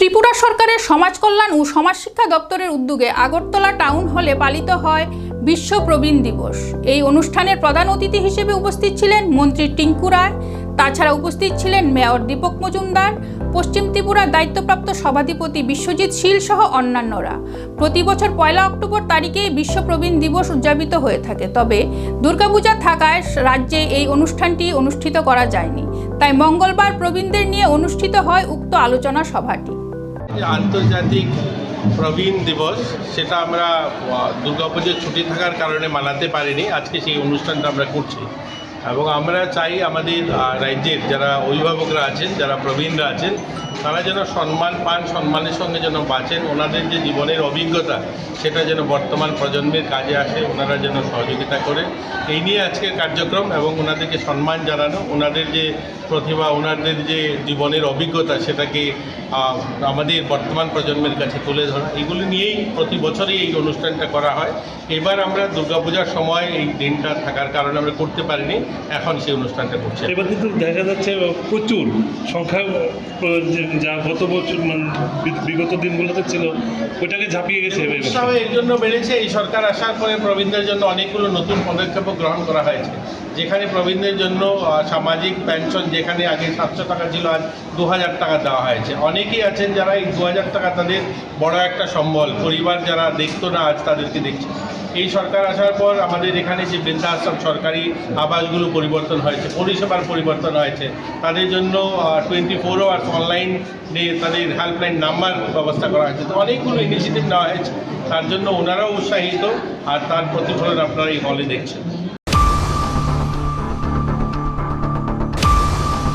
ত্রিপুরা সরকারের সমাজ কল্যাণ ও সমাজ শিক্ষা দপ্তরের উদ্যোগে আগরতলা টাউন হলে পালিত হয় বিশ্ব প্রবীণ দিবস। এই অনুষ্ঠানের প্রধান অতিথি হিসেবে উপস্থিত ছিলেন মন্ত্রী টিঙ্কু রায়, তাছাড়া উপস্থিত ছিলেন মেয়র দীপক মজুমদার, পশ্চিম ত্রিপুরার দায়িত্বপ্রাপ্ত সভাধিপতি বিশ্বজিৎ শীল সহ অন্যান্যরা। প্রতি বছর পয়লা অক্টোবর তারিখে বিশ্ব প্রবীণ দিবস উদযাপিত হয়ে থাকে, তবে দুর্গাপূজা থাকায় রাজ্যে এই অনুষ্ঠানটি অনুষ্ঠিত করা যায়নি। তাই মঙ্গলবার প্রবীণদের নিয়ে অনুষ্ঠিত হয় উক্ত আলোচনা সভাটি। আন্তর্জাতিক প্রবীণ দিবস, সেটা আমরা দুর্গাপুজোর ছুটি থাকার কারণে মানাতে পারিনি। আজকে সেই অনুষ্ঠানটা আমরা করছি। এবং আমরা চাই আমাদের রাজ্যের যারা অভিভাবকরা আছেন, যারা প্রবীণরা আছেন, তারা যেন সম্মান পান, সম্মানের সঙ্গে যেন বাঁচেন। ওনাদের যে জীবনের অভিজ্ঞতা, সেটা যেন বর্তমান প্রজন্মের কাজে আসে, ওনারা যেন সহযোগিতা করে। এই নিয়ে আজকের কার্যক্রম এবং ওনাদেরকে সম্মান জানানো, ওনাদের যে প্রতিভা, ওনাদের যে জীবনের অভিজ্ঞতা, সেটাকে আমাদের বর্তমান প্রজন্মের কাছে তুলে ধরা। এগুলি নিয়েই প্রতি বছরই এই অনুষ্ঠানটা করা হয়। এবার আমরা দুর্গাপূজার সময় এই দিনটা থাকার কারণে আমরা করতে পারিনি। এখন সেই অনুষ্ঠানটা করছি। এবার কিন্তু দেখা যাচ্ছে প্রচুর সংখ্যা যা গত বছর মানে বিগত দিনগুলোতে ছিল ওইটাকে ঝাঁপিয়ে গেছে উৎসাহ এর জন্য বেড়েছে। এই সরকার আসার পরে প্রবীণদের জন্য অনেকগুলো নতুন পদক্ষেপও গ্রহণ করা হয়েছে। যেখানে প্রবীণদের জন্য সামাজিক পেনশন যেখানে আগে সাতশো টাকা ছিল আজ দু হাজার টাকা দেওয়া হয়েছে। অনেকেই আছেন যারা এই দু হাজার টাকা তাদের বড় একটা সম্বল পরিবার যারা দেখতো না আজ তাদেরকে দেখছে। এই সরকার আসার পর আমাদের এখানে যে বৃদ্ধাশ্রম সরকারি আবাসগুলো পরিবর্তন হয়েছে, পরিষেবার পরিবর্তন হয়েছে। তাদের জন্য টোয়েন্টি ফোর আওয়ার্স অনলাইন তাদের হেল্পলাইন নাম্বার ব্যবস্থা করা হয়েছে। তো অনেকগুলো ইনিশিয়েটিভ নেওয়া হয়েছে। তার জন্য ওনারাও উৎসাহিত আর তার প্রতিফলন আপনারা এই হলে দেখছেন।